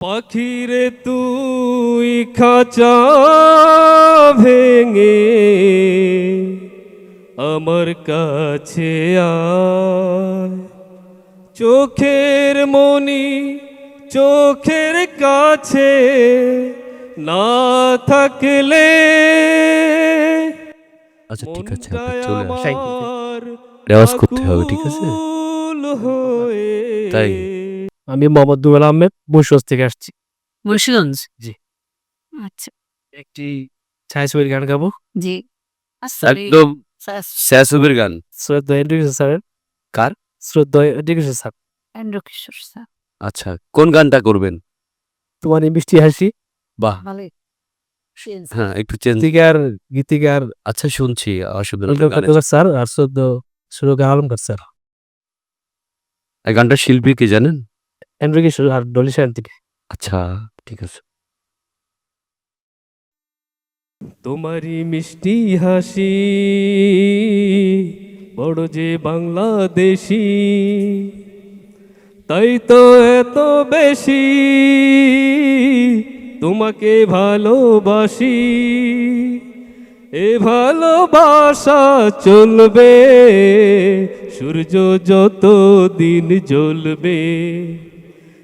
পাখিরে তুই খাঁচা ভেঙে আমার কাছে আয় চোখের মনি চোখের কাছে না থাকলে আচ্ছা ঠিক আছে আপনি চলে আসেন রেওয়াজ করতে হবে, ঠিক আছে? হয়ে তাই? আমি মোহাম্মদ দুবেল আহমেদ মুন্সিগঞ্জ থেকে আসছি। মুন্সিগঞ্জ? জি। আচ্ছা। একটি ছায়াছবির গান গাবো। জি। একদম স্যাসুবের গান। শ্রদ্ধা এডুকেশন স্যারের। কার? শ্রদ্ধা education sir. Andrew Kishore sir. আচ্ছা কোন গানটা করবেন? তোমার এই মিষ্টি হাসি। বাহ। ভালো হ্যাঁ একটু চেঞ্জ। গীতিকার গীতিকার। আচ্ছা শুনছি অসুবিধা। এন্ড্রু স্যার আর শ্রদ্ধ সুরকার আলমকার স্যার। এই গানটা শিল্পী কি জানেন? এন্ড্রু কিশোর আর ডলি থেকে আচ্ছা ঠিক আছে। তোমারই মিষ্টি হাসি বড় যে বাংলাদেশি তাই তো এত বেশি তোমাকে ভালোবাসি। এ ভালোবাসা চলবে সূর্য যত দিন জ্বলবে।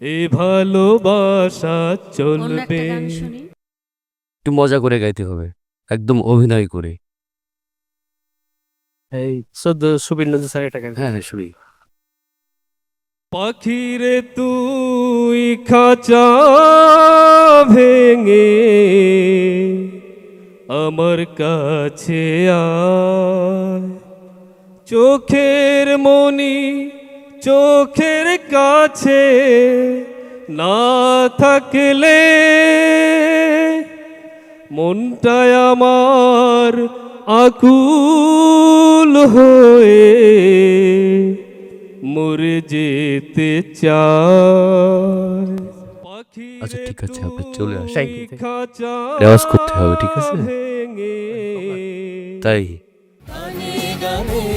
এ ভালোবাসা চলবে। একটু মজা করে গাইতে হবে একদম অভিনয় করে। এই শ্রদ্ধ সুবীর নন্দী স্যার এটা হ্যাঁ হ্যাঁ শুনি পাখিরে তুই খাঁচা ভেঙে আমার কাছে আয়। চোখের মনি চোখের কাছে না থাকলে মনটায় আমার আকুল হয়ে মরে যেতে চায় আচ্ছা, ঠিক আছে, আপনি চলে আসেন। রেওয়াজ করতে হবে, ঠিক আছে? তাই গানে